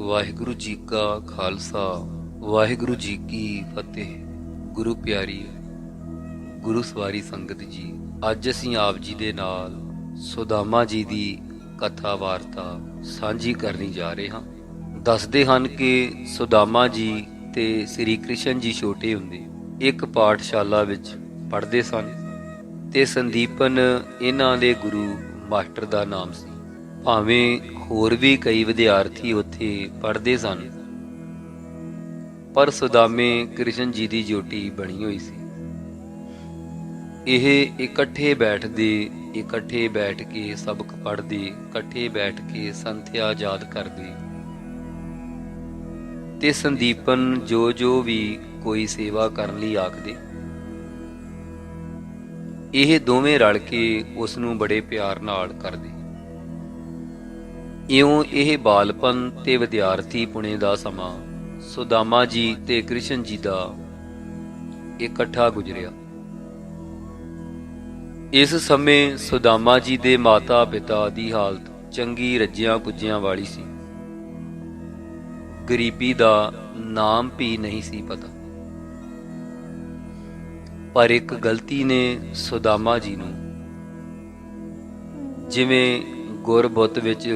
ਵਾਹਿਗੁਰੂ ਜੀ ਕਾ ਖਾਲਸਾ, ਵਾਹਿਗੁਰੂ ਜੀ ਕੀ ਫਤਿਹ। ਗੁਰੂ ਪਿਆਰੀ, ਗੁਰੂ ਸਵਾਰੀ ਸੰਗਤ ਜੀ, ਅੱਜ ਅਸੀਂ ਆਪ ਜੀ ਦੇ ਨਾਲ ਸੁਦਾਮਾ ਜੀ ਦੀ ਕਥਾ ਵਾਰਤਾ ਸਾਂਝੀ ਕਰਨੀ ਜਾ ਰਹੇ ਹਾਂ। ਦੱਸਦੇ ਹਨ ਕਿ ਸੁਦਾਮਾ ਜੀ ਤੇ ਸ੍ਰੀ ਕ੍ਰਿਸ਼ਨ ਜੀ ਛੋਟੇ ਹੁੰਦੇ ਇੱਕ ਪਾਠਸ਼ਾਲਾ ਵਿੱਚ ਪੜ੍ਹਦੇ ਸਨ ਤੇ ਸੰਦੀਪਨ ਇਹਨਾਂ ਦੇ ਗੁਰੂ ਮਾਸਟਰ ਦਾ ਨਾਮ ਸੀ। ਭਾਵੇਂ ਹੋਰ ਵੀ ਕਈ ਵਿਦਿਆਰਥੀ ਉੱਥੇ ਪੜ੍ਹਦੇ ਸਨ, ਪਰ ਸੁਦਾਮੇ ਕ੍ਰਿਸ਼ਨ ਜੀ ਦੀ ਜੋਟੀ ਬਣੀ ਹੋਈ ਸੀ। ਇਹ ਇਕੱਠੇ ਬੈਠਦੇ, ਇਕੱਠੇ ਬੈਠ ਕੇ ਸਬਕ ਪੜ੍ਹਦੇ, ਇਕੱਠੇ ਬੈਠ ਕੇ ਸੰਥਿਆ ਯਾਦ ਕਰਦੇ। ਤੇ ਸੰਦੀਪਨ ਜੋ ਜੋ ਵੀ ਕੋਈ ਸੇਵਾ ਕਰਨ ਲਈ ਆਖਦੇ। ਇਹ ਦੋਵੇਂ ਰਲ ਕੇ ਉਸ ਨੂੰ ਬੜੇ ਪਿਆਰ ਨਾਲ ਕਰਦੇ। ਇਉਂ ਇਹ ਬਾਲਪਨ ਤੇ ਵਿਦਿਆਰਥੀ ਪੁਣੇ ਦਾ ਸਮਾਂ, ਸੁਦਾਮਾ ਜੀ ਤੇ ਕ੍ਰਿਸ਼ਨ ਜੀ ਦਾ ਇਕੱਠਾ ਗੁਜ਼ਰਿਆ। ਇਸ ਸਮੇਂ ਸੁਦਾਮਾ ਜੀ ਦੇ ਮਾਤਾ ਪਿਤਾ ਦੀ ਹਾਲਤ ਚੰਗੀ ਰੱਜਿਆਂ ਪੁੱਜਿਆਂ ਵਾਲੀ ਸੀ। ਗਰੀਬੀ ਦਾ ਨਾਮ ਵੀ ਨਹੀਂ ਸੀ ਪਤਾ। ਪਰ ਇੱਕ ਗਲਤੀ ਨੇ ਸੁਦਾਮਾ ਜੀ ਨੂੰ, ਜਿਵੇਂ ਗੁਰਬੁੱਤ ਵਿੱਚ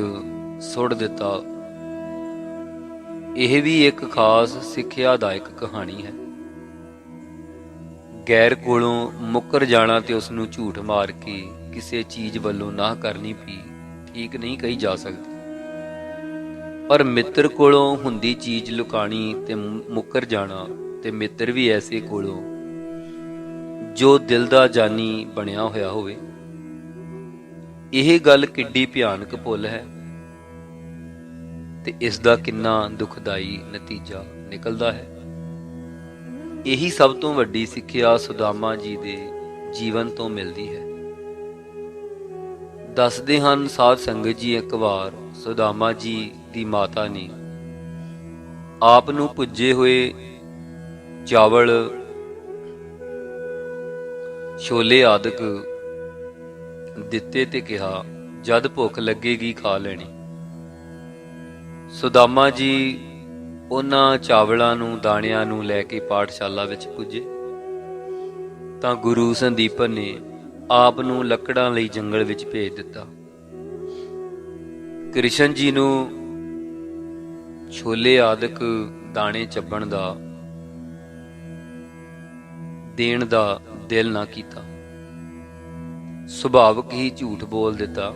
ਸੁੱਟ ਦਿੱਤਾ। ਇਹ ਵੀ ਇੱਕ ਖਾਸ ਸਿੱਖਿਆ ਸਿੱਖਿਆਦਾਇਕ ਕਹਾਣੀ ਹੈ। ਗੈਰ ਕੋਲੋਂ ਮੁੱਕਰ ਜਾਣਾ ਤੇ ਉਸ ਨੂੰ ਝੂਠ ਮਾਰ ਕੇ ਕਿਸੇ ਚੀਜ਼ ਵੱਲੋਂ ਨਾ ਕਰਨੀ ਵੀ ਠੀਕ ਨਹੀਂ ਕਹੀ ਜਾ ਸਕਦੀ। ਪਰ ਮਿੱਤਰ ਕੋਲੋਂ ਹੁੰਦੀ ਚੀਜ਼ ਲੁਕਾਣੀ ਤੇ ਮੁੱਕਰ ਜਾਣਾ ਤੇ ਮਿੱਤਰ ਵੀ ਐਸੇ ਕੋਲੋਂ ਜੋ ਦਿਲ ਦਾ ਜਾਨੀ ਬਣਿਆ ਹੋਇਆ ਹੋਵੇ। ਇਹ ਗੱਲ ਕਿੱਡੀ ਭਿਆਨਕ ਭੁੱਲ ਹੈ। ਤੇ ਇਸ ਦਾ ਕਿੰਨਾ ਦੁਖਦਾਈ ਨਤੀਜਾ ਨਿਕਲਦਾ ਹੈ। ਇਹੀ ਸਭ ਤੋਂ ਵੱਡੀ ਸਿੱਖਿਆ ਸੁਦਾਮਾ ਜੀ ਦੇ ਜੀਵਨ ਤੋਂ ਮਿਲਦੀ ਹੈ। ਦੱਸਦੇ ਹਨ ਸਾਧ ਸੰਗਤ ਜੀ ਇੱਕ ਵਾਰ, ਸੁਦਾਮਾ ਜੀ ਦੀ ਮਾਤਾ ਨੇ, ਆਪ ਨੂੰ ਪੁੱਜੇ ਹੋਏ ਚਾਵਲ, ਛੋਲੇ ਆਦਿਕ ਦਿੱਤੇ ਤੇ ਕਿਹਾ, ਜਦ ਭੁੱਖ ਲੱਗੇਗੀ ਖਾ ਲੈਣੀ। ਸੁਦਾਮਾ ਜੀ, ਉਹਨਾਂ ਚਾਵਲਾਂ ਨੂੰ, ਦਾਣਿਆਂ ਨੂੰ ਲੈ ਕੇ ਪਾਠਸ਼ਾਲਾ ਵਿੱਚ ਪੁੱਜੇ। ਤਾਂ ਗੁਰੂ ਸੰਦੀਪਨ ਨੇ ਆਪ ਨੂੰ ਲੱਕੜਾਂ ਲਈ ਜੰਗਲ ਵਿੱਚ ਭੇਜ ਦਿੱਤਾ। ਕ੍ਰਿਸ਼ਨ ਜੀ ਨੂੰ ਛੋਲੇ ਆਦਿਕ ਦਾਣੇ ਚੱਬਣ ਦਾ, ਦੇਣ ਦਾ ਦਿਲ ਨਾ ਕੀਤਾ। ਸੁਭਾਵਕ ਹੀ ਝੂਠ ਬੋਲ ਦਿੱਤਾ,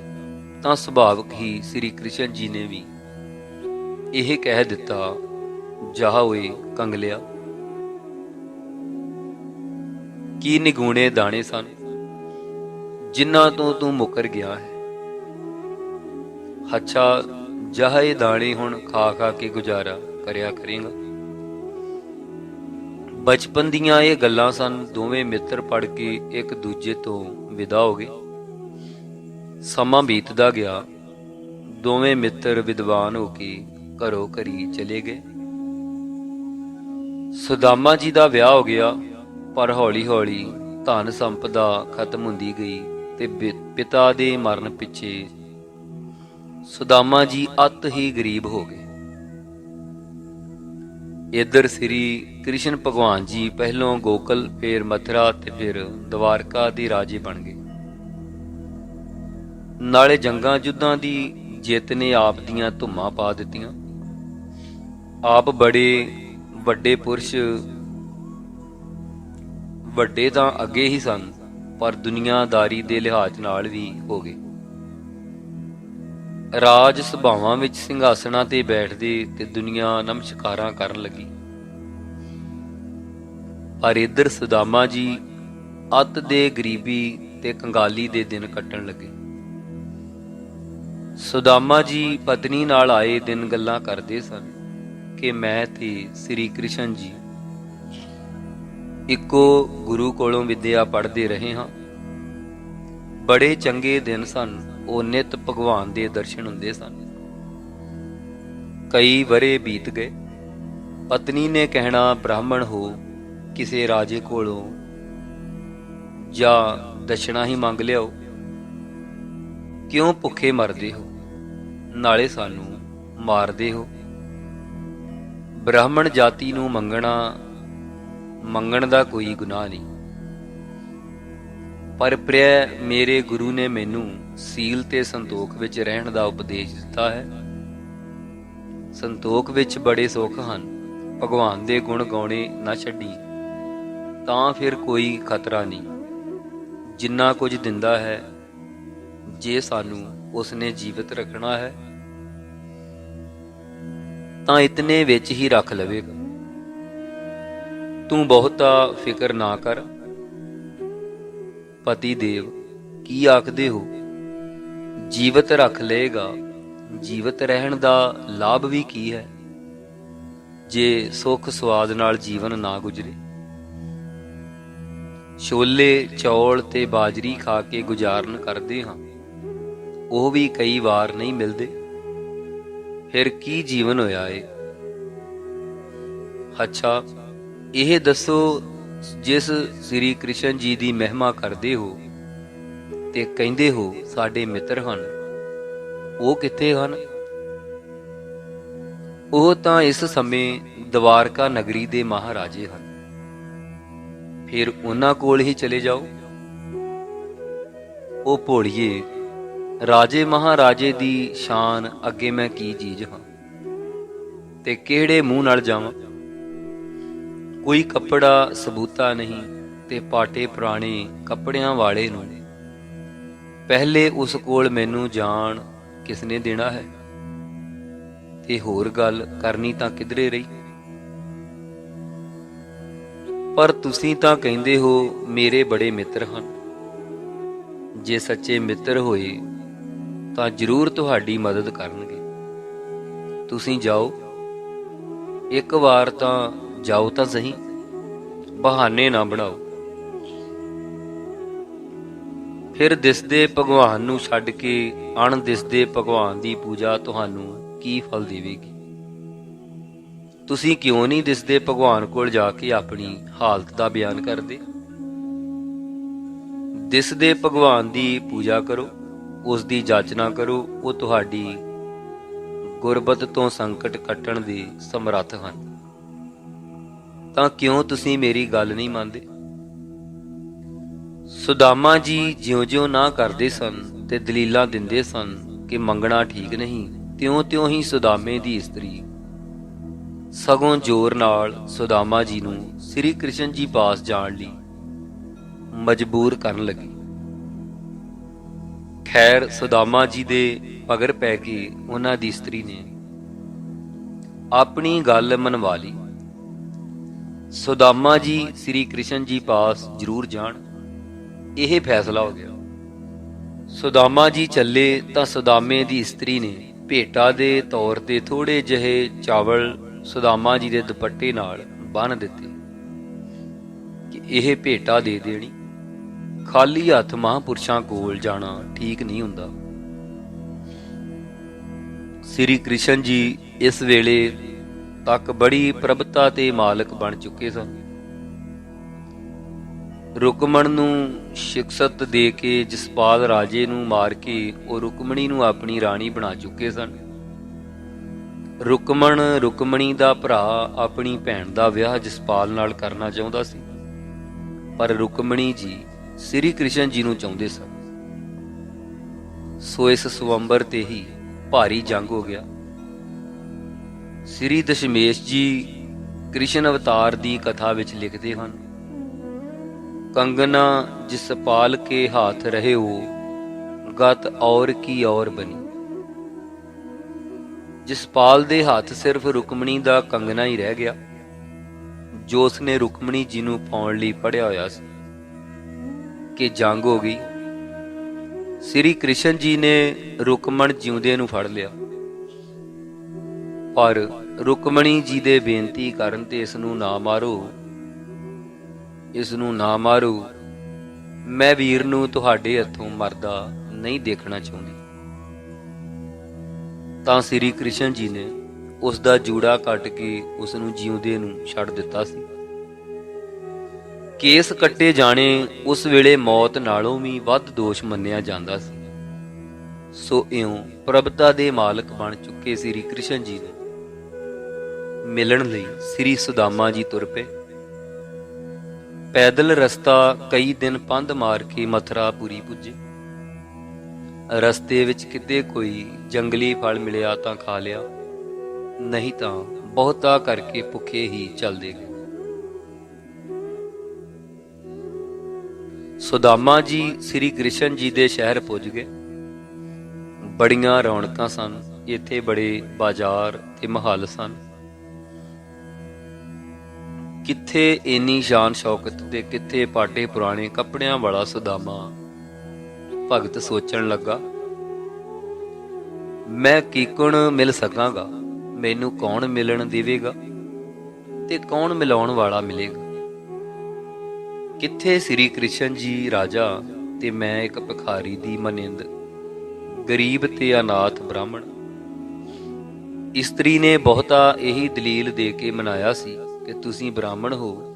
ਤਾਂ ਸੁਭਾਵਕ ਹੀ ਸ੍ਰੀ ਕ੍ਰਿਸ਼ਨ ਜੀ ਨੇ ਵੀ ਇਹ ਕਹਿ ਦਿੱਤਾ, ਜਾ ਓਏ ਕੰਗਲਿਆ। ਕੀ ਨਿਗੂਣੇ ਦਾਣੇ ਸਨ, ਜਿਨ੍ਹਾਂ ਤੋਂ ਤੂੰ ਮੁਕਰ ਗਿਆ ਹੈ? ਅੱਛਾ ਜਹ ਦਾਣੇ ਹੁਣ ਖਾ ਖਾ ਕੇ ਗੁਜ਼ਾਰਾ ਕਰਿਆ ਕਰੇਗਾ। ਬਚਪਨ ਦੀਆਂ ਇਹ ਗੱਲਾਂ ਸਨ, ਦੋਵੇਂ ਮਿੱਤਰ ਪੜ ਕੇ ਇੱਕ ਦੂਜੇ ਤੋਂ ਵਿਦਾ ਹੋ ਗਏ। ਸਮਾਂ ਬੀਤਦਾ ਗਿਆ, ਦੋਵੇਂ ਮਿੱਤਰ ਵਿਦਵਾਨ ਹੋ ਕੇ ਘਰੋਂ ਘਰੀ ਚਲੇ ਗਏ। ਸੁਦਾਮਾ ਜੀ ਦਾ ਵਿਆਹ ਹੋ ਗਿਆ, ਪਰ ਹੌਲੀ-ਹੌਲੀ ਧਨ ਸੰਪਦਾ ਖਤਮ ਹੁੰਦੀ ਗਈ ਤੇ ਪਿਤਾ ਦੇ ਮਰਨ ਪਿੱਛੇ ਸੁਦਾਮਾ ਜੀ ਅਤ ਹੀ ਗਰੀਬ ਹੋ ਗਏ। ਇਧਰ ਸ੍ਰੀ ਕ੍ਰਿਸ਼ਨ ਭਗਵਾਨ ਜੀ ਪਹਿਲੋਂ ਗੋਕਲ, ਫਿਰ ਮਥਰਾ ਤੇ ਫਿਰ ਦਵਾਰਕਾ ਦੇ ਰਾਜੇ ਬਣ ਗਏ। ਨਾਲੇ ਜੰਗਾਂ ਜੁੱਦਾਂ ਦੀ ਜਿੱਤ ਨੇ ਆਪ ਦੀਆਂ ਧੁੰਮਾਂ ਪਾ ਦਿੱਤੀਆਂ। ਆਪ ਬੜੇ ਵੱਡੇ ਪੁਰਸ਼ ਵੱਡੇ ਤਾਂ ਅੱਗੇ ਹੀ ਸਨ, ਪਰ ਦੁਨੀਆਦਾਰੀ ਦੇ ਲਿਹਾਜ਼ ਨਾਲ ਵੀ ਹੋ ਗਏ। ਰਾਜ ਸੁਭਾਵਾਂ ਵਿੱਚ ਸਿੰਘਾਸਣਾ ਤੇ ਬੈਠਦੇ ਤੇ ਦੁਨੀਆ ਨਮਸਕਾਰਾਂ ਕਰਨ ਲੱਗੀ। ਪਰ ਇਧਰ ਸੁਦਾਮਾ ਜੀ ਅਤ ਦੇ ਗਰੀਬੀ ਤੇ ਕੰਗਾਲੀ ਦੇ ਦਿਨ ਕੱਟਣ ਲੱਗੇ। ਸੁਦਾਮਾ ਜੀ ਪਤਨੀ ਨਾਲ ਆਏ ਦਿਨ ਗੱਲਾਂ ਕਰਦੇ ਸਨ। ਕਿ ਮੈਂ ਤੇ ਸ੍ਰੀ ਕ੍ਰਿਸ਼ਨ ਜੀ ਇੱਕੋ ਗੁਰੂ ਕੋਲੋਂ ਵਿਦਿਆ ਪੜ੍ਹਦੇ ਰਹੇ ਹਾਂ। ਬੜੇ ਚੰਗੇ ਦਿਨ ਸਨ, ਉਹ ਨਿਤ ਭਗਵਾਨ ਦੇ ਦਰਸ਼ਨ ਹੁੰਦੇ ਸਨ। ਕਈ ਵਰੇ ਬੀਤ ਗਏ। ਪਤਨੀ ਨੇ ਕਹਿਣਾ, ਬ੍ਰਾਹਮਣ ਹੋ, ਕਿਸੇ ਰਾਜੇ ਕੋਲੋਂ ਜਾਂ ਦਸ਼ਣਾ ਹੀ ਮੰਗ ਲਿਓ ਕਿਉਂ ਭੁੱਖੇ ਮਰਦੇ ਹੋ? ਨਾਲੇ ਸਾਨੂੰ ਮਾਰਦੇ ਹੋ। ਬ੍ਰਾਹਮਣ ਜਾਤੀ ਨੂੰ ਮੰਗਣਾ, ਮੰਗਣ ਦਾ ਕੋਈ ਗੁਨਾਹ ਨਹੀਂ। ਪਰ ਪ੍ਰਿਆ ਮੇਰੇ ਗੁਰੂ ਨੇ ਮੈਨੂੰ ਸੀਲ ਤੇ ਸੰਤੋਖ ਵਿੱਚ ਰਹਿਣ ਦਾ ਉਪਦੇਸ਼ ਦਿੱਤਾ ਹੈ। ਸੰਤੋਖ ਵਿੱਚ ਬੜੇ ਸੁੱਖ ਹਨ। ਭਗਵਾਨ ਦੇ ਗੁਣ ਗਾਉਣੇ ਨਾ ਛੱਡੀ, ਤਾਂ ਫਿਰ ਕੋਈ ਖਤਰਾ ਨਹੀਂ। ਜਿੰਨਾ ਕੁਝ ਦਿੰਦਾ ਹੈ, ਜੇ ਸਾਨੂੰ ਉਸਨੇ ਜੀਵਤ ਰੱਖਣਾ ਹੈ। ਤਾਂ ਇਤਨੇ ਵਿੱਚ ਹੀ ਰੱਖ ਲਵੇਗਾ ਤੂੰ ਬਹੁਤਾ ਫਿਕਰ ਨਾ ਕਰ। ਪਤੀ ਦੇਵ, ਕੀ ਆਖਦੇ ਹੋ? ਜੀਵਤ ਰੱਖ ਲਏਗਾ, ਜੀਵਤ ਰਹਿਣ ਦਾ ਲਾਭ ਵੀ ਕੀ ਹੈ? ਜੇ ਸੁੱਖ ਸਵਾਦ ਨਾਲ ਜੀਵਨ ਨਾ ਗੁਜ਼ਰੇ। ਛੋਲੇ, ਚੌਲ ਤੇ ਬਾਜਰੀ ਖਾ ਕੇ ਗੁਜ਼ਾਰਨ ਕਰਦੇ ਹਾਂ। ਉਹ ਵੀ ਕਈ ਵਾਰ ਨਹੀਂ ਮਿਲਦੇ। ਫਿਰ ਕੀ ਜੀਵਨ ਹੋਇਆ ਏ? ਅੱਛਾ, ਇਹ ਦੱਸੋ, ਜਿਸ ਸ੍ਰੀ ਕ੍ਰਿਸ਼ਨ ਜੀ ਦੀ ਮਹਿਮਾ ਕਰਦੇ ਹੋ ਤੇ ਕਹਿੰਦੇ ਹੋ ਸਾਡੇ ਮਿੱਤਰ ਹਨ, ਉਹ ਕਿੱਥੇ ਹਨ? ਉਹ ਤਾਂ ਇਸ ਸਮੇਂ ਦਵਾਰਕਾ ਨਗਰੀ ਦੇ ਮਹਾਰਾਜੇ ਹਨ। ਫਿਰ ਉਹਨਾਂ ਕੋਲ ਹੀ ਚਲੇ ਜਾਓ। ਉਹ ਭੋਲੀਏ ਰਾਜੇ ਮਹਾਰਾਜੇ ਦੀ ਸ਼ਾਨ ਅੱਗੇ ਮੈਂ ਕੀ ਚੀਜ਼ ਹਾਂ? ਤੇ ਕਿਹੜੇ ਮੂੰਹ ਨਾਲ ਜਾਵਾਂ? ਕੋਈ ਕੱਪੜਾ ਸਬੂਤਾ ਨਹੀਂ ਤੇ ਪਾਟੇ ਪੁਰਾਣੇ ਕੱਪੜਿਆਂ ਵਾਲੇ ਨੂੰ। ਪਹਿਲੇ ਉਸ ਕੋਲ ਮੈਨੂੰ ਜਾਣ ਕਿਸਨੇ ਦੇਣਾ ਹੈ? ਤੇ ਹੋਰ ਗੱਲ ਕਰਨੀ ਤਾਂ ਕਿਧਰੇ ਰਹੀ? ਪਰ ਤੁਸੀਂ ਤਾਂ ਕਹਿੰਦੇ ਹੋ ਮੇਰੇ ਬੜੇ ਮਿੱਤਰ ਹਨ। ਜੇ ਸੱਚੇ ਮਿੱਤਰ ਹੋਏ ਤਾਂ ਜ਼ਰੂਰ ਤੁਹਾਡੀ ਮਦਦ ਕਰਨਗੇ। ਤੁਸੀਂ ਜਾਓ। ਇੱਕ ਵਾਰ ਤਾਂ ਜਾਓ ਤਾਂ ਸਹੀ, ਬਹਾਨੇ ਨਾ ਬਣਾਓ। ਫਿਰ ਦਿਸਦੇ ਭਗਵਾਨ ਨੂੰ ਛੱਡ ਕੇ ਅਣ ਦਿਸਦੇ ਭਗਵਾਨ ਦੀ ਪੂਜਾ ਤੁਹਾਨੂੰ ਕੀ ਫਲ ਦੇਵੇਗੀ? ਤੁਸੀਂ ਕਿਉਂ ਨਹੀਂ ਦਿਸਦੇ ਭਗਵਾਨ ਕੋਲ ਜਾ ਕੇ ਆਪਣੀ ਹਾਲਤ ਦਾ ਬਿਆਨ ਕਰਦੇ? ਦਿਸਦੇ ਭਗਵਾਨ ਦੀ ਪੂਜਾ ਕਰੋ। ਉਸ ਦੀ ਜਾਚਨਾ ਕਰੋ, ਉਹ ਤੁਹਾਡੀ ਗੁਰਬਤ ਤੋਂ ਸੰਕਟ ਕੱਟਣ ਦੇ ਸਮਰੱਥ ਹਨ। ਤਾਂ ਕਿਉਂ ਤੁਸੀਂ ਮੇਰੀ ਗੱਲ ਨਹੀਂ ਮੰਨਦੇ? ਸੁਦਾਮਾ ਜੀ ਜਿਉਂ-ਜਿਉਂ ਨਾ ਕਰਦੇ ਸਨ ਤੇ ਦਲੀਲਾਂ ਦਿੰਦੇ ਸਨ ਕਿ ਮੰਗਣਾ ਠੀਕ ਨਹੀਂ, ਤਿਉਂ-ਤਿਉਂ ਹੀ ਸੁਦਾਮੇ ਦੀ ਇਸਤਰੀ ਸਗੋਂ ਜ਼ੋਰ ਨਾਲ ਸੁਦਾਮਾ ਜੀ ਨੂੰ ਸ੍ਰੀ ਕ੍ਰਿਸ਼ਨ ਜੀ ਪਾਸ ਜਾਣ ਲਈ ਮਜਬੂਰ ਕਰਨ ਲੱਗੀ। ਖੈਰ ਸੁਦਾਮਾ ਜੀ ਦੇ ਮਗਰ ਪੈ ਕੇ ਉਹਨਾਂ ਦੀ ਇਸਤਰੀ ਨੇ ਆਪਣੀ ਗੱਲ ਮਨਵਾ ਲਈ। ਸੁਦਾਮਾ ਜੀ ਸ੍ਰੀ ਕ੍ਰਿਸ਼ਨ ਜੀ ਪਾਸ ਜ਼ਰੂਰ ਜਾਣ। ਇਹ ਫੈਸਲਾ ਹੋ ਗਿਆ। ਸੁਦਾਮਾ ਜੀ ਚੱਲੇ ਤਾਂ ਸੁਦਾਮੇ ਦੀ ਇਸਤਰੀ ਨੇ ਭੇਟਾ ਦੇ ਤੌਰ ਤੇ ਥੋੜੇ ਜਿਹੇ ਚਾਵਲ ਸੁਦਾਮਾ ਜੀ ਦੇ ਦੁਪੱਟੇ ਨਾਲ ਬੰਨ ਦਿੱਤੇ ਕਿ ਇਹ ਭੇਟਾ ਦੇ ਦੇਣੀ। ਖਾਲੀ ਹੱਥ ਮਹਾਂਪੁਰਸ਼ਾਂ ਕੋਲ ਜਾਣਾ ਠੀਕ ਨਹੀਂ ਹੁੰਦਾ। ਸ੍ਰੀ ਕ੍ਰਿਸ਼ਨ ਜੀ ਇਸ ਵੇਲੇ ਤੱਕ ਬੜੀ ਪ੍ਰਭਤਾ ਤੇ ਮਾਲਕ ਬਣ ਚੁੱਕੇ ਸਨ। ਰੁਕਮਣ ਨੂੰ ਸ਼ਿਕਸਤ ਦੇ ਕੇ ਜਸਪਾਲ ਰਾਜੇ ਨੂੰ ਮਾਰ ਕੇ ਉਹ ਰੁਕਮਣੀ ਨੂੰ ਆਪਣੀ ਰਾਣੀ ਬਣਾ ਚੁੱਕੇ ਸਨ। ਰੁਕਮਣ ਰੁਕਮਣੀ ਦਾ ਭਰਾ ਆਪਣੀ ਭੈਣ ਦਾ ਵਿਆਹ ਜਸਪਾਲ ਨਾਲ ਕਰਨਾ ਚਾਹੁੰਦਾ ਸੀ। ਪਰ ਰੁਕਮਣੀ ਜੀ ਸ੍ਰੀ ਕ੍ਰਿਸ਼ਨ ਜੀ ਨੂੰ ਚਾਹੁੰਦੇ ਸਨ। ਸੋ ਇਸ ਸਵੰਬਰ ਤੇ ਹੀ ਭਾਰੀ ਜੰਗ ਹੋ ਗਿਆ। ਸ੍ਰੀ ਦਸ਼ਮੇਸ਼ ਜੀ ਕ੍ਰਿਸ਼ਨ ਅਵਤਾਰ ਦੀ ਕਥਾ ਵਿੱਚ ਲਿਖਦੇ ਹਨ, ਕੰਗਨਾ ਜਿਸ ਪਾਲ ਕੇ ਹੱਥ ਰਹੇ ਹੋ ਗਤ ਔਰ ਕੀ ਔਰ ਬਣੀ ਜਿਸ ਪਾਲ ਦੇ ਹੱਥ ਸਿਰਫ ਰੁਕਮਣੀ ਦਾ ਕੰਗਨਾ ਹੀ ਰਹਿ ਗਿਆ, ਜੋ ਉਸਨੇ ਰੁਕਮਣੀ ਜੀ ਨੂੰ ਪਾਉਣ ਲਈ ਪੜਿਆ ਹੋਇਆ ਸੀ। ਕਿ ਜੰਗ ਹੋ ਗਈ। ਸ੍ਰੀ ਕ੍ਰਿਸ਼ਨ ਜੀ ਨੇ ਰੁਕਮਣ ਜਿਉਂਦੇ ਨੂੰ ਫੜ ਲਿਆ। ਪਰ ਰੁਕਮਣੀ ਜੀ ਦੇ ਬੇਨਤੀ ਕਰਨ ਤੇ ਇਸ ਨੂੰ ਨਾ ਮਾਰੋ। ਇਸ ਨੂੰ ਨਾ ਮਾਰੋ। ਮੈਂ ਵੀਰ ਨੂੰ ਤੁਹਾਡੇ ਹੱਥੋਂ ਮਰਦਾ ਨਹੀਂ ਦੇਖਣਾ ਚਾਹੁੰਦੀ। ਤਾਂ ਸ੍ਰੀ ਕ੍ਰਿਸ਼ਨ ਜੀ ਨੇ ਉਸ ਦਾ ਜੂੜਾ ਕੱਟ ਕੇ ਉਸ ਨੂੰ ਜਿਉਂਦੇ ਨੂੰ ਛੱਡ ਦਿੱਤਾ ਸੀ। ਕੇਸ ਕੱਟੇ ਜਾਣੇ, ਉਸ ਵੇਲੇ ਮੌਤ ਨਾਲੋਂ ਵੀ ਵੱਧ ਦੋਸ਼ ਮੰਨਿਆ ਜਾਂਦਾ ਸੀ। ਸੋ ਇਉਂ ਪ੍ਰਭਤਾ ਦੇ ਮਾਲਕ ਬਣ ਚੁੱਕੇ ਸ੍ਰੀ ਕ੍ਰਿਸ਼ਨ ਜੀ ਨੂੰ। ਮਿਲਣ ਲਈ ਸ੍ਰੀ ਸੁਦਾਮਾ ਜੀ ਤੁਰ ਪਏ। ਪੈਦਲ ਰਸਤਾ ਕਈ ਦਿਨ ਪੰਧ ਮਾਰ ਕੇ ਮਥਰਾਪੁਰੀ ਪੁੱਜੇ। ਰਸਤੇ ਵਿੱਚ ਕਿਤੇ ਕੋਈ ਜੰਗਲੀ ਫਲ ਮਿਲਿਆ ਤਾਂ ਖਾ ਲਿਆ, ਨਹੀਂ ਤਾਂ ਬਹੁਤਾ ਕਰਕੇ ਭੁੱਖੇ ਹੀ ਚੱਲਦੇ ਸੁਦਾਮਾ ਜੀ, ਸ੍ਰੀ ਕ੍ਰਿਸ਼ਨ ਜੀ ਦੇ ਸ਼ਹਿਰ ਪੁੱਜ ਗਏ। ਬੜੀਆਂ ਰੌਣਕਾਂ ਸਨ। ਇੱਥੇ ਬੜੇ ਬਾਜ਼ਾਰ ਤੇ ਮਹੱਲ ਸਨ। ਕਿੱਥੇ ਇੰਨੀ ਸ਼ਾਨ ਸ਼ੌਕਤ ਤੇ ਕਿੱਥੇ ਪਾਟੇ ਪੁਰਾਣੇ ਕੱਪੜਿਆਂ ਵਾਲਾ ਸੁਦਾਮਾ ਭਗਤ ਸੋਚਣ ਲੱਗਾ, ਮੈਂ ਕੀਕਣ ਮਿਲ ਸਕਾਂਗਾ? ਮੈਨੂੰ ਕੌਣ ਮਿਲਣ ਦੇਵੇਗਾ? ਤੇ ਕੌਣ ਮਿਲਾਉਣ ਵਾਲਾ ਮਿਲੇਗਾ? ਕਿੱਥੇ ਸ੍ਰੀ ਕ੍ਰਿਸ਼ਨ ਜੀ ਰਾਜਾ ਤੇ ਮੈਂ ਇੱਕ ਭਿਖਾਰੀ ਦੀ ਮਨਿੰਦ, ਗਰੀਬ ਤੇ ਅਨਾਥ ਬ੍ਰਾਹਮਣ। ਇਸਤਰੀ ਨੇ ਬਹੁਤਾ ਇਹੀ ਦਲੀਲ ਦੇ ਕੇ ਮਨਾਇਆ ਸੀ ਕਿ ਤੁਸੀਂ ਬ੍ਰਾਹਮਣ ਹੋ।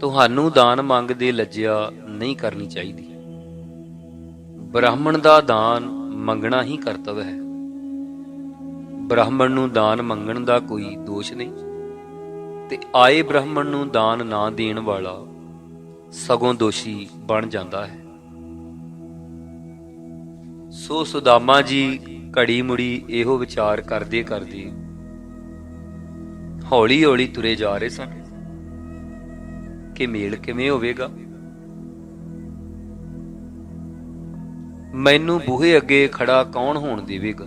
ਤੁਹਾਨੂੰ ਦਾਨ ਮੰਗਦੇ ਲੱਜਿਆ ਨਹੀਂ ਕਰਨੀ ਚਾਹੀਦੀ। ਬ੍ਰਾਹਮਣ ਦਾ ਦਾਨ ਮੰਗਣਾ ਹੀ ਕਰਤਵ ਹੈ। ਬ੍ਰਾਹਮਣ ਨੂੰ ਦਾਨ ਮੰਗਣ ਦਾ ਕੋਈ ਦੋਸ਼ ਨਹੀਂ। ਤੇ ਆਏ ਬ੍ਰਾਹਮਣ ਨੂੰ ਦਾਨ ਨਾ ਦੇਣ ਵਾਲਾ ਸਗੋਂ ਦੋਸ਼ੀ ਬਣ ਜਾਂਦਾ ਹੈ। ਸੋ ਸੁਦਾਮਾ ਜੀ ਘੜੀ ਮੁੜੀ ਇਹੋ ਵਿਚਾਰ ਕਰਦੇ ਕਰਦੇ ਹੌਲੀ ਹੌਲੀ ਤੁਰੇ ਜਾ ਰਹੇ ਸਨ ਕਿ ਮੇਲ ਕਿਵੇਂ ਹੋਵੇਗਾ। ਮੈਨੂੰ ਬੂਹੇ ਅੱਗੇ ਖੜਾ ਕੌਣ ਹੋਣ ਦੇਵੇਗਾ?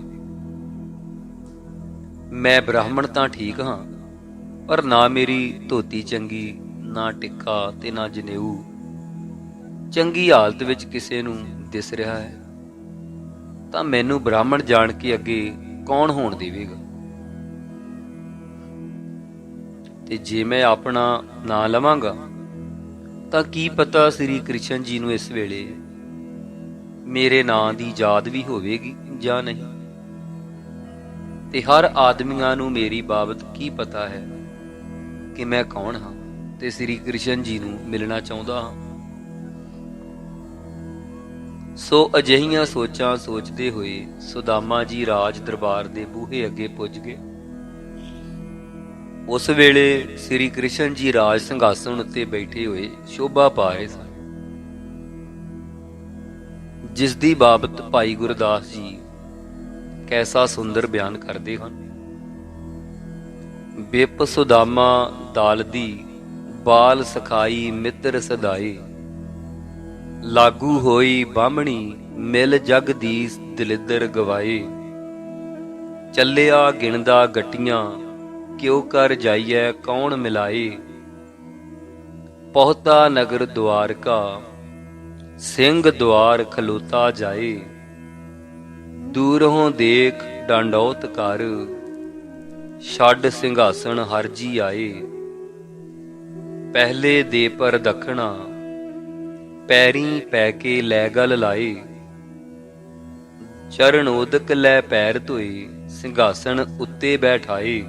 ਮੈਂ ਬ੍ਰਾਹਮਣ ਤਾਂ ਠੀਕ ਹਾਂ, ਪਰ ਨਾ ਮੇਰੀ ਧੋਤੀ ਚੰਗੀ ਨਾ ਟਿੱਕਾ ਤੇ ਨਾ ਜਨੇਊ। ਚੰਗੀ ਹਾਲਤ ਵਿੱਚ ਕਿਸੇ ਨੂੰ ਦਿਸ ਰਿਹਾ ਹੈ। ਤਾਂ ਮੈਨੂੰ ਬ੍ਰਾਹਮਣ ਜਾਣ ਕੇ ਅੱਗੇ ਕੌਣ ਹੋਣ ਦੇਵੇਗਾ? ਤੇ ਜੇ ਮੈਂ ਆਪਣਾ ਨਾਂ ਲਵਾਂਗਾ, ਤਾਂ ਕੀ ਪਤਾ ਸ੍ਰੀ ਕ੍ਰਿਸ਼ਨ ਜੀ ਨੂੰ ਇਸ ਵੇਲੇ ਮੇਰੇ ਨਾਂ ਦੀ ਯਾਦ ਵੀ ਹੋਵੇਗੀ ਜਾਂ ਨਹੀਂ? ਤੇ ਹਰ ਆਦਮੀਆਂ ਨੂੰ ਮੇਰੀ ਬਾਬਤ ਕੀ ਪਤਾ ਹੈ ਕਿ ਮੈਂ ਕੌਣ ਹਾਂ? ਤੇ ਸ੍ਰੀ ਕ੍ਰਿਸ਼ਨ ਜੀ ਨੂੰ ਮਿਲਣਾ ਚਾਹੁੰਦਾ ਹਾਂ। ਸੋ ਅਜਿਹੀਆਂ ਸੋਚਾਂ ਸੋਚਦੇ ਹੋਏ ਸੁਦਾਮਾ ਜੀ ਰਾਜ ਦਰਬਾਰ ਦੇ ਬੂਹੇ ਅੱਗੇ ਪੁੱਜ ਗਏ। ਉਸ ਵੇਲੇ ਸ੍ਰੀ ਕ੍ਰਿਸ਼ਨ ਜੀ ਰਾਜ ਸਿੰਘਾਸਣ ਉੱਤੇ ਬੈਠੇ ਹੋਏ ਸ਼ੋਭਾ ਪਾ ਰਹੇ ਸਨ। ਜਿਸ ਦੀ ਬਾਬਤ ਭਾਈ ਗੁਰਦਾਸ ਜੀ ਕੈਸਾ ਸੁੰਦਰ ਬਿਆਨ ਕਰਦੇ ਹਨ। ਬਿਪ ਸੁਦਾਮਾ ਦਾਲਦੀ ਬਾਲ ਸਖਾਈ ਮਿੱਤਰ ਸਦਾਈ। ਲਾਗੂ ਹੋਈ ਬਾਹਮਣੀ ਮਿਲ ਜਗ ਦੀ ਦਲਿੱਦਰ ਗਵਾਏ ਚੱਲਿਆ ਗਿਣਦਾ ਗੱਟੀਆਂ, ਕਿਉ ਕਰ ਜਾਈਐ ਕੌਣ ਮਿਲਾਏ ਪਹੁਤਾ ਨਗਰ ਦੁਆਰਕਾ, ਸਿੰਘ ਦੁਆਰ ਖਲੋਤਾ ਜਾਏ ਦੂਰੋਂ ਦੇਖ ਡਾਂਡੌਤ ਕਰ, ਛੱਡ ਸਿੰਘਾਸਣ ਹਰਜੀ ਆਏ ਪਹਿਲੇ ਦੇ ਪਰ ਦਖਣਾ, ਪੈਰੀ ਪੈ ਕੇ ਲੈ ਗਲ ਲਾਏ ਚਰਨ ਉਦਕ ਲੈ ਪੈਰ ਧੋਈ, ਸਿੰਘਾਸਣ ਉੱਤੇ ਬੈਠਾਈ।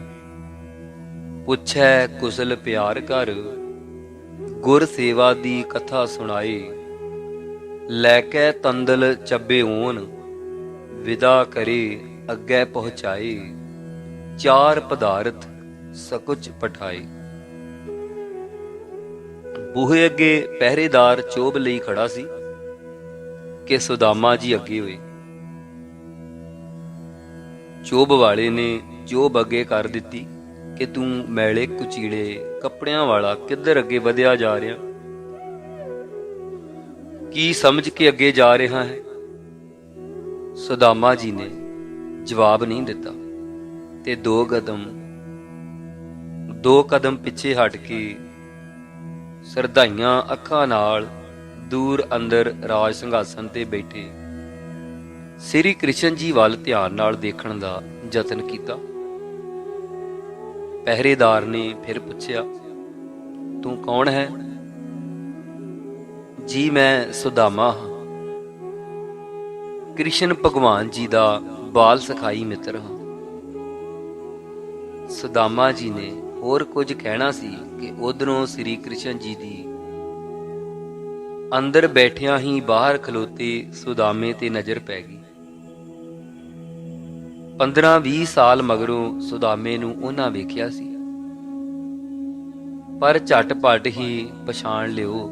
ਪੁੱਛੈ ਕੁਸਲ ਪਿਆਰ ਕਰ ਗੁਰ ਸੇਵਾ ਦੀ ਕਥਾ ਸੁਣਾਈ। ਲੈ ਕੇ ਤੰਦਲ ਚੱਬੇ ਓਨ ਵਿਦਾ ਕਰੇ ਅੱਗੇ ਪਹੁੰਚਾਈ। ਚਾਰ ਪਦਾਰਥ ਸਕੁਚ ਪਠਾਈ। ਬੂਹੇ ਅੱਗੇ ਪਹਿਰੇਦਾਰ ਚੋਬ ਲਈ ਖੜਾ ਸੀ ਕਿ ਸੁਦਾਮਾ ਜੀ ਅੱਗੇ ਹੋਏ। ਚੋਬ ਵਾਲੇ ਨੇ ਚੋਬ ਅੱਗੇ ਕਰ ਦਿੱਤੀ ਕਿ ਤੂੰ ਮੈਲੇ ਕੁਚੀੜੇ, ਕੱਪੜਿਆਂ ਵਾਲਾ ਕਿੱਧਰ ਅੱਗੇ ਵਧਿਆ ਜਾ ਰਿਹਾ? ਕੀ ਸਮਝ ਕੇ ਅੱਗੇ ਜਾ ਰਿਹਾ ਹੈ? ਸੁਦਾਮਾ ਜੀ ਨੇ ਜਵਾਬ ਨਹੀਂ ਦਿੱਤਾ ਤੇ ਦੋ ਕਦਮ ਦੋ ਕਦਮ ਪਿੱਛੇ ਹਟ ਕੇ ਸਰਧਾਈਆਂ ਅੱਖਾਂ ਨਾਲ ਦੂਰ ਅੰਦਰ ਰਾਜ ਸਿੰਘਾਸਨ ਤੇ ਬੈਠੇ। ਸ੍ਰੀ ਕ੍ਰਿਸ਼ਨ ਜੀ ਵੱਲ ਧਿਆਨ ਨਾਲ ਦੇਖਣ ਦਾ ਯਤਨ ਕੀਤਾ। ਪਹਿਰੇਦਾਰ ਨੇ ਫਿਰ ਪੁੱਛਿਆ, ਤੂੰ ਕੌਣ ਹੈ? ਜੀ, ਮੈਂ ਸੁਦਾਮਾ ਹਾਂ। ਕ੍ਰਿਸ਼ਨ ਭਗਵਾਨ ਜੀ ਦਾ ਬਾਲ ਸਖਾਈ ਮਿੱਤਰ ਹਾਂ। ਸੁਦਾਮਾ ਜੀ ਨੇ ਹੋਰ ਕੁਝ ਕਹਿਣਾ ਸੀ ਕਿ ਉਧਰੋਂ ਸ੍ਰੀ ਕ੍ਰਿਸ਼ਨ ਜੀ ਦੀ ਅੰਦਰ ਬੈਠਿਆਂ ਹੀ ਬਾਹਰ ਖਲੋਤੇ ਸੁਦਾਮੇ ਤੇ ਨਜ਼ਰ ਪੈ ਗਈ। 15-20 ਸਾਲ ਮਗਰੋਂ ਸੁਦਾਮੇ ਨੂੰ ਉਹਨਾਂ ਵੇਖਿਆ ਸੀ। ਪਰ ਝਟਪਟ ਹੀ ਪਛਾਣ ਲਿਓ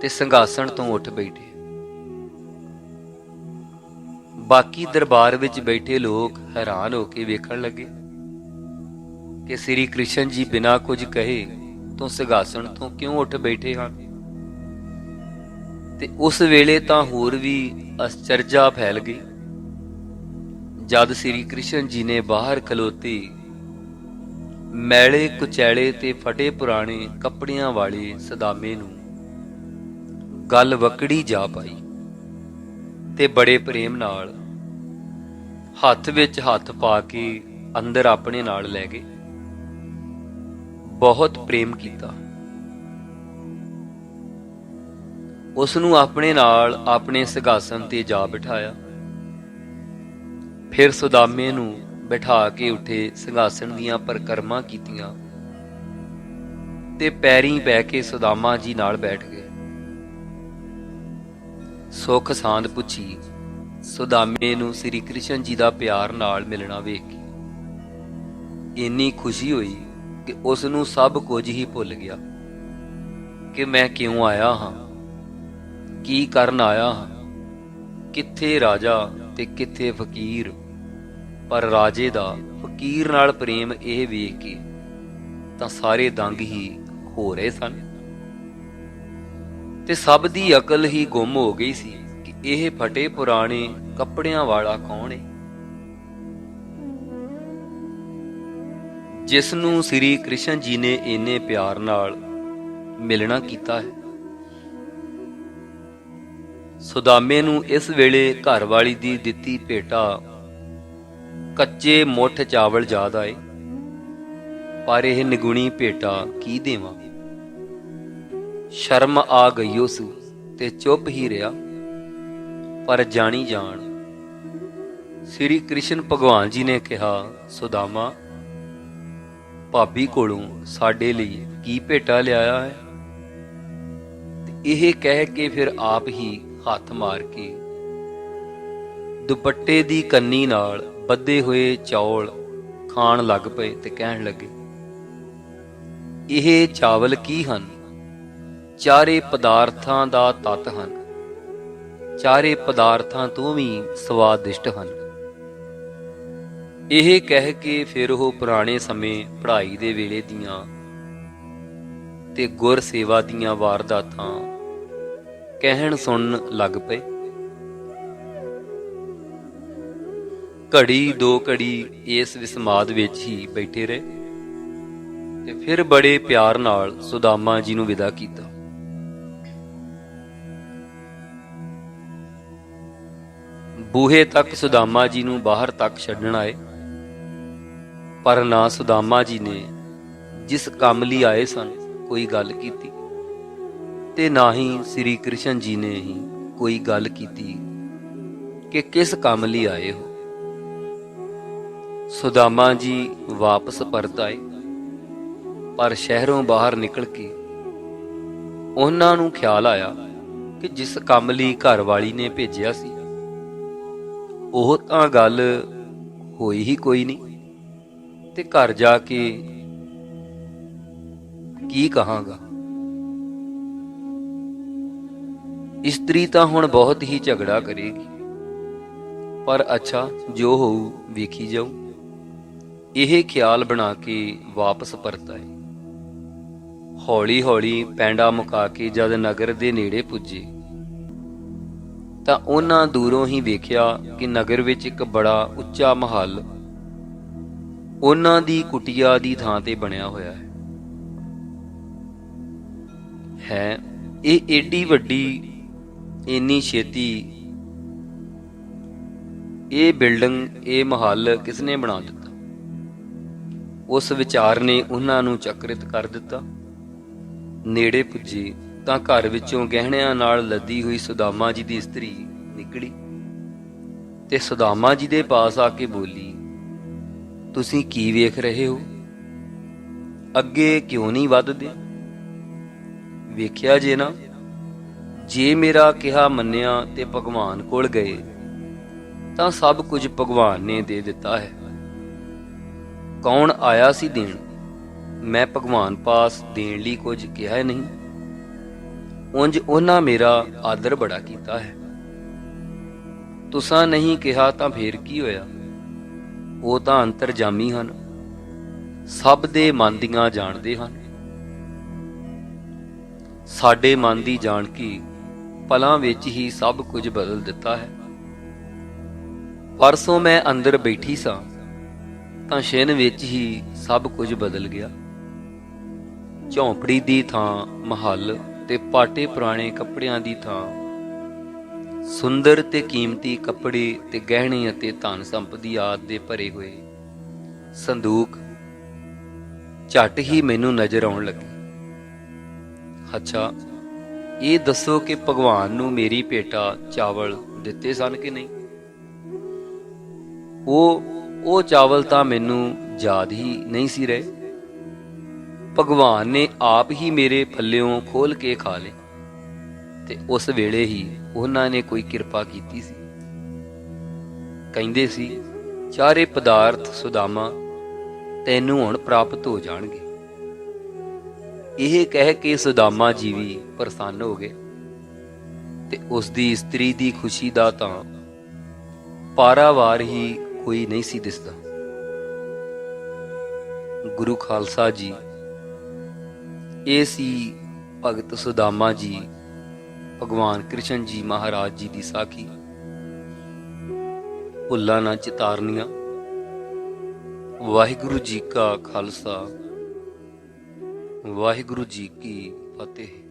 ਤੇ ਸੰਘਾਸਣ ਤੋਂ ਉੱਠ ਬੈਠੇ। ਬਾਕੀ ਦਰਬਾਰ ਵਿੱਚ ਬੈਠੇ ਲੋਕ ਹੈਰਾਨ ਹੋ ਕੇ ਵੇਖਣ ਲੱਗੇ। ਕਿ ਸ੍ਰੀ ਕ੍ਰਿਸ਼ਨ ਜੀ ਬਿਨਾਂ ਕੁਝ ਕਹੇ ਤੋਂ ਸਿਗਾਸਣ ਤੋਂ ਕਿਉਂ ਉੱਠ ਬੈਠੇ ਹਨ? ਤੇ ਉਸ ਵੇਲੇ ਤਾਂ ਹੋਰ ਵੀ ਅਸਚਰਜਾ ਫੈਲ ਗਈ। ਜਦ ਸ੍ਰੀ ਕ੍ਰਿਸ਼ਨ ਜੀ ਨੇ ਬਾਹਰ ਖਲੋਤੇ, ਮੈਲੇ ਕੁਚੈਲੇ ਤੇ ਫਟੇ ਪੁਰਾਣੇ ਕੱਪੜਿਆਂ ਵਾਲੇ ਸਦਾਮੇ ਨੂੰ ਗੱਲ ਵਕੜੀ ਜਾ ਪਾਈ ਤੇ ਬੜੇ ਪ੍ਰੇਮ ਨਾਲ ਹੱਥ ਵਿੱਚ ਹੱਥ ਪਾ ਕੇ ਅੰਦਰ ਆਪਣੇ ਨਾਲ ਲੈ ਗਏ। ਬਹੁਤ ਪ੍ਰੇਮ ਕੀਤਾ। ਉਸ ਨੂੰ ਆਪਣੇ ਨਾਲ ਆਪਣੇ ਸਿੰਘਾਸਨ ਤੇ ਜਾ ਬਿਠਾਇਆ। ਫਿਰ ਸੁਦਾਮੇ ਨੂੰ ਬਿਠਾ ਕੇ ਉਠੇ ਸਿੰਘਾਸਨ ਦੀਆਂ ਪਰਕਰਮਾਂ ਕੀਤੀਆਂ ਤੇ ਪੈਰੀਂ ਬਹਿ ਕੇ ਸੁਦਾਮਾ ਜੀ ਨਾਲ ਬੈਠ ਗਏ। ਸੁਖ ਸਾਂਦ ਪੁੱਛੀ, ਸੁਦਾਮੇ ਨੂੰ ਸ੍ਰੀ ਕ੍ਰਿਸ਼ਨ ਜੀ ਦਾ ਪਿਆਰ ਨਾਲ ਮਿਲਣਾ ਵੇਖ ਕੇ ਇੰਨੀ ਖੁਸ਼ੀ ਹੋਈ? ਕਿ ਉਸ ਨੂੰ ਸਭ ਕੁਝ ਹੀ ਭੁੱਲ ਗਿਆ ਕਿ ਮੈਂ ਕਿਉਂ ਆਇਆ ਹਾਂ? ਕੀ ਕਰਨ ਆਇਆ ਹਾਂ? ਕਿੱਥੇ ਰਾਜਾ ਤੇ ਕਿੱਥੇ ਫਕੀਰ? ਪਰ ਰਾਜੇ ਦਾ ਫਕੀਰ ਨਾਲ ਪ੍ਰੇਮ ਇਹ ਵੇਖ ਕੇ ਤਾਂ ਸਾਰੇ ਦੰਗ ਹੀ ਹੋ ਰਹੇ ਸਨ। ਤੇ ਸਭ ਦੀ ਅਕਲ ਹੀ ਗੁੰਮ ਹੋ ਗਈ ਸੀ ਕਿ ਇਹ ਫਟੇ ਪੁਰਾਣੇ ਕੱਪੜਿਆਂ ਵਾਲਾ ਕੌਣ ਹੈ ਜਿਸ ਨੂੰ ਸ੍ਰੀ ਕ੍ਰਿਸ਼ਨ ਜੀ ਨੇ ਇੰਨੇ ਪਿਆਰ ਨਾਲ ਮਿਲਣਾ ਕੀਤਾ ਹੈ। ਸੁਦਾਮੇ ਨੂੰ ਇਸ ਵੇਲੇ ਘਰ ਵਾਲੀ ਦੀ ਦਿੱਤੀ ਭੇਟਾ ਕੱਚੇ ਮੁੱਠ ਚਾਵਲ ਯਾਦ ਆਏ, ਪਰ ਇਹ ਨਿਗੁਣੀ ਭੇਟਾ ਕੀ ਦੇਵਾਂ? ਸ਼ਰਮ ਆ ਗਈ ਉਸ ਤੇ ਚੁੱਪ ਹੀ ਰਿਹਾ, ਪਰ ਜਾਣੀ ਜਾਣ ਸ੍ਰੀ ਕ੍ਰਿਸ਼ਨ ਭਗਵਾਨ ਜੀ ਨੇ ਕਿਹਾ, ਸੁਦਾਮਾ ਭਾਬੀ ਕੋਲੋਂ ਸਾਡੇ ਲਈ ਕੀ ਭੇਟਾ ਲਿਆਇਆ ਹੈ? ਇਹ ਕਹਿ ਕੇ ਫਿਰ ਆਪ ਹੀ ਹੱਥ ਮਾਰ ਕੇ ਦੁਪੱਟੇ ਦੀ ਕੰਨੀ ਨਾਲ ਬੱਧੇ ਹੋਏ ਚੌਲ ਖਾਣ ਲੱਗ ਪਏ ਤੇ ਕਹਿਣ ਲੱਗੇ, ਇਹ ਚਾਵਲ ਕੀ ਹਨ? ਚਾਰੇ ਪਦਾਰਥਾਂ ਦਾ ਤਤ ਹਨ। ਚਾਰੇ ਪਦਾਰਥਾਂ ਤੋਂ ਵੀ ਸਵਾਦਿਸ਼ਟ ਹਨ। ਇਹ ਕਹਿ ਕੇ ਫਿਰ ਉਹ ਪੁਰਾਣੇ ਸਮੇਂ ਪੜ੍ਹਾਈ ਦੇ ਵੇਲੇ ਦੀਆਂ ਤੇ ਗੁਰ ਸੇਵਾ ਦੀਆਂ ਵਾਰਦਾਤਾਂ ਕਹਿਣ ਸੁਣਨ ਲੱਗ ਪਏ। ਘੜੀ ਦੋ ਘੜੀ ਇਸ ਵਿਸਮਾਦ ਵਿੱਚ ਹੀ ਬੈਠੇ ਰਹੇ ਤੇ ਫਿਰ ਬੜੇ ਪਿਆਰ ਨਾਲ ਸੁਦਾਮਾ ਜੀ ਨੂੰ ਵਿਦਾ ਕੀਤਾ। ਬੂਹੇ ਤੱਕ ਸੁਦਾਮਾ ਜੀ ਨੂੰ ਬਾਹਰ ਤੱਕ ਛੱਡਣ ਆਏ। ਪਰ ਨਾ ਸੁਦਾਮਾ ਜੀ ਨੇ ਜਿਸ ਕੰਮ ਲਈ ਆਏ ਸਨ, ਕੋਈ ਗੱਲ ਕੀਤੀ। ਤੇ ਨਾ ਹੀ ਸ੍ਰੀ ਕ੍ਰਿਸ਼ਨ ਜੀ ਨੇ ਹੀ ਕੋਈ ਗੱਲ ਕੀਤੀ ਕਿ ਕਿਸ ਕੰਮ ਲਈ ਆਏ ਹੋ। ਸੁਦਾਮਾ ਜੀ ਵਾਪਸ ਪਰਤ ਆਏ, ਪਰ ਸ਼ਹਿਰੋਂ ਬਾਹਰ ਨਿਕਲ ਕੇ ਉਹਨਾਂ ਨੂੰ ਖਿਆਲ ਆਇਆ ਕਿ ਜਿਸ ਕੰਮ ਲਈ ਘਰ ਵਾਲੀ ਨੇ ਭੇਜਿਆ ਸੀ, ਉਹ ਤਾਂ ਗੱਲ ਹੋਈ ਹੀ ਕੋਈ ਨਹੀਂ। ਤੇ ਘਰ ਜਾ ਕੇ ਕੀ ਕਹਾਂਗਾ? ਇਸਤਰੀ ਤਾਂ ਹੁਣ ਬਹੁਤ ਹੀ ਝਗੜਾ ਕਰੇਗੀ। ਪਰ ਅੱਛਾ, ਜੋ ਹੋਊ ਵੇਖੀ ਜਾਊ। ਇਹ ਖਿਆਲ ਬਣਾ ਕੇ ਵਾਪਸ ਪਰਤ ਆਏ ਹੌਲੀ ਹੌਲੀ ਪੈਂਡਾ ਮੁਕਾ ਕੇ ਜਦ ਨਗਰ ਦੇ ਨੇੜੇ ਪੁੱਜੇ, ਤਾਂ ਉਹਨਾਂ ਦੂਰੋਂ ਹੀ ਵੇਖਿਆ ਕਿ ਨਗਰ ਵਿੱਚ ਇੱਕ ਬੜਾ ਉੱਚਾ ਮਹੱਲ ਉਹਨਾਂ ਦੀ ਕੁਟਿਆ ਦੀ ਥਾਂ ਤੇ ਬਣਿਆ ਹੋਇਆ ਹੈ। ਹੈ, ਇਹ ਏਡੀ ਵੱਡੀ, ਇੰਨੀ ਛੇਤੀ ਇਹ ਬਿਲਡਿੰਗ, ਇਹ ਮਹੱਲ ਕਿਸਨੇ ਬਣਾ ਦਿੱਤਾ? ਉਸ ਵਿਚਾਰ ਨੇ ਉਹਨਾਂ ਨੂੰ ਚੱਕਰਿਤ ਕਰ ਦਿੱਤਾ। ਨੇੜੇ ਪੁੱਜੀ ਤਾਂ ਘਰ ਵਿੱਚੋਂ ਗਹਿਣਿਆਂ ਨਾਲ ਲੱਦੀ ਹੋਈ ਸੁਦਾਮਾ ਜੀ ਦੀ ਇਸਤਰੀ ਨਿਕਲੀ ਤੇ ਸੁਦਾਮਾ ਜੀ ਦੇ ਪਾਸ ਆ ਕੇ ਬੋਲੀ ਤੁਸੀਂ ਕੀ ਵੇਖ ਰਹੇ ਹੋ? ਅੱਗੇ ਕਿਉਂ ਨਹੀਂ ਵੱਧਦੇ? ਵੇਖਿਆ ਜੇ ਨਾ, ਜੇ ਮੇਰਾ ਕਿਹਾ ਮੰਨਿਆ ਤੇ ਭਗਵਾਨ ਕੋਲ ਗਏ, ਤਾਂ ਸਭ ਕੁਝ ਭਗਵਾਨ ਨੇ ਦੇ ਦਿੱਤਾ ਹੈ। ਕੌਣ ਆਇਆ ਸੀ ਦੇਣ? ਮੈਂ ਭਗਵਾਨ ਪਾਸ ਦੇਣ ਲਈ ਕੁਝ ਕਿਹਾ ਨਹੀਂ। ਉਂਝ ਉਹਨਾਂ ਮੇਰਾ ਆਦਰ ਬੜਾ ਕੀਤਾ ਹੈ। ਤੁਸਾਂ ਨਹੀਂ ਕਿਹਾ ਤਾਂ ਫੇਰ ਕੀ ਹੋਇਆ? ਉਹ ਤਾਂ ਅੰਤਰਜਾਮੀ ਹਨ। ਸਭ ਦੇ ਮਨ ਦੀਆਂ ਜਾਣਦੇ ਹਨ। ਸਾਡੇ ਮਨ ਦੀ ਜਾਣਕੀ ਪਲਾਂ ਵਿੱਚ ਹੀ ਸਭ ਕੁਝ ਬਦਲ ਦਿੱਤਾ ਹੈ। ਪਰਸੋਂ ਮੈਂ ਅੰਦਰ ਬੈਠੀ ਸਾਂ, ਤਾਂ ਛਿਨ ਵਿੱਚ ਹੀ ਸਭ ਕੁਝ ਬਦਲ ਗਿਆ। ਝੌਂਪੜੀ ਦੀ ਥਾਂ, ਮਹੱਲ ਤੇ ਪਾਟੇ ਪੁਰਾਣੇ ਕੱਪੜਿਆਂ ਦੀ ਥਾਂ ਸੁੰਦਰ ਤੇ ਕੀਮਤੀ ਕੱਪੜੇ ਤੇ ਗਹਿਣੇ ਅਤੇ ਧਨ ਸੰਪਤੀ ਆਦਿ ਦੇ ਭਰੇ ਹੋਏ। ਸੰਦੂਕ, ਝੱਟ ਹੀ ਮੈਨੂੰ ਨਜ਼ਰ ਆਉਣ ਲੱਗੇ। ਅੱਛਾ, ਇਹ ਦੱਸੋ ਕਿ ਭਗਵਾਨ ਨੂੰ ਮੇਰੀ ਭੇਟਾ ਚਾਵਲ ਦਿੱਤੇ ਸਨ ਕਿ ਨਹੀਂ? ਉਹ ਉਹ ਚਾਵਲ ਤਾਂ ਮੈਨੂੰ ਯਾਦ ਹੀ ਨਹੀਂ ਸੀ ਰਹੇ। ਭਗਵਾਨ ਨੇ ਆਪ ਹੀ ਮੇਰੇ ਪੱਲਿਓਂ ਖੋਲ ਕੇ ਖਾ ਲਏ। ਤੇ ਉਸ ਵੇਲੇ ਹੀ ਉਹਨਾਂ ਨੇ ਕੋਈ ਕਿਰਪਾ ਕੀਤੀ ਸੀ। ਕਹਿੰਦੇ ਸੀ, ਚਾਰੇ ਪਦਾਰਥ ਸੁਦਾਮਾ, ਤੈਨੂੰ ਹੁਣ ਪ੍ਰਾਪਤ ਹੋ ਜਾਣਗੇ। ਇਹ ਕਹਿ ਕੇ ਸੁਦਾਮਾ ਜੀ ਵੀ ਪ੍ਰਸੰਨ ਹੋ ਗਏ ਤੇ ਉਸ ਦੀ ਇਸਤਰੀ ਦੀ ਖੁਸ਼ੀ ਦਾ ਤਾਂ ਪਾਰਾਵਾਰ ਹੀ ਕੋਈ ਨਹੀਂ ਸੀ ਦਿਸਦਾ। ਗੁਰੂ ਖਾਲਸਾ ਜੀ, ਇਹ ਸੀ ਭਗਤ ਸੁਦਾਮਾ ਜੀ ਭਗਵਾਨ ਕ੍ਰਿਸ਼ਨ ਜੀ ਮਹਾਰਾਜ ਜੀ ਦੀ ਸਾਖੀ। ਭੁੱਲਾਂ ਨਾ ਚਿਤਾਰਨੀਆਂ। ਵਾਹਿਗੁਰੂ ਜੀ ਕਾ ਖਾਲਸਾ। ਵਾਹਿਗੁਰੂ ਜੀ ਕੀ ਫਤਿਹ।